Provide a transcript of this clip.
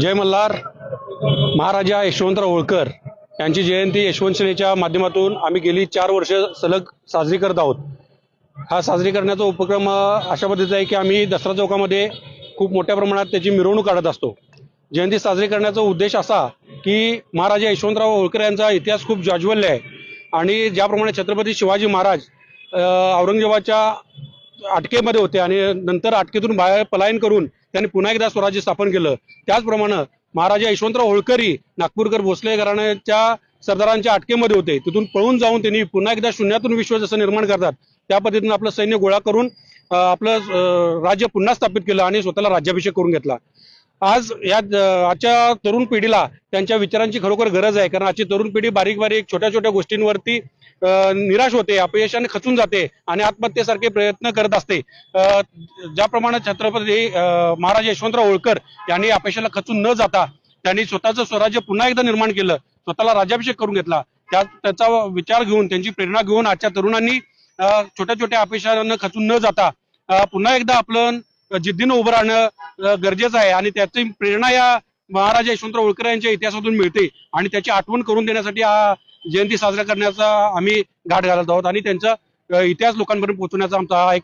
जय मल्हार महाराजा यशवंतराव होळकर यांची जयंती यशवंत सेनेच्या माध्यमातून आम्ही गेली चार वर्ष सलग साजरी करत आहोत. हा साजरी करण्याचा उपक्रम अशा पद्धतीचा आहे की आम्ही दसरा चौकामध्ये खूप मोठ्या प्रमाणात त्याची मिरवणूक काढत असतो. जयंती साजरी करण्याचा उद्देश असा की महाराजा यशवंतराव होळकर यांचा इतिहास खूप जाज्वल्य आहे. आणि ज्याप्रमाणे छत्रपती शिवाजी महाराज औरंगजेबाच्या अटकेमध्ये होते आणि नंतर अटकेतून बाहेर पलायन करून त्यांनी पुन्हा एकदा स्वराज्य स्थापन केलं. त्याचप्रमाणे महाराजा यशवंतराव होळकरी नागपूरकर भोसले घराण्याच्या सरदारांच्या अटकेमध्ये होते. तिथून पळून जाऊन त्यांनी पुन्हा एकदा शून्यातून विश्व जसं निर्माण करतात त्या पद्धतीनं आपलं सैन्य गोळा करून आपलं राज्य पुन्हा स्थापित केलं आणि स्वतःला राज्याभिषेक करून घेतला. आज या आजच्या तरुण पिढीला त्यांच्या विचारांची खरोखर गरज आहे. कारण आजची तरुण पिढी बारीक बारीक छोट्या छोट्या गोष्टींवरती निराश होते अपयशाने खचून जाते आणि आत्महत्येसारखे प्रयत्न करत असते. ज्याप्रमाणे छत्रपती महाराज यशवंतराव होळकर यांनी अपयशाला खचून न जाता त्यांनी स्वतःचं स्वराज्य पुन्हा एकदा निर्माण केलं स्वतःला राज्याभिषेक करून घेतला. त्या त्याचा विचार घेऊन त्यांची प्रेरणा घेऊन आजच्या तरुणांनी छोट्या छोट्या अपयशानं खचून न जाता पुन्हा एकदा आपलं जिद्दीनं उभं राहणं गरजेचं आहे आणि त्याची प्रेरणा या महाराजा यशवंतराव होळकर यांच्या इतिहासातून मिळते आणि त्याची आठवण करून देण्यासाठी हा जयंती साजरा करण्याचा आम्ही घाट घालत आहोत आणि त्यांचा इतिहास लोकांपर्यंत पोहोचवण्याचा आमचा हा एक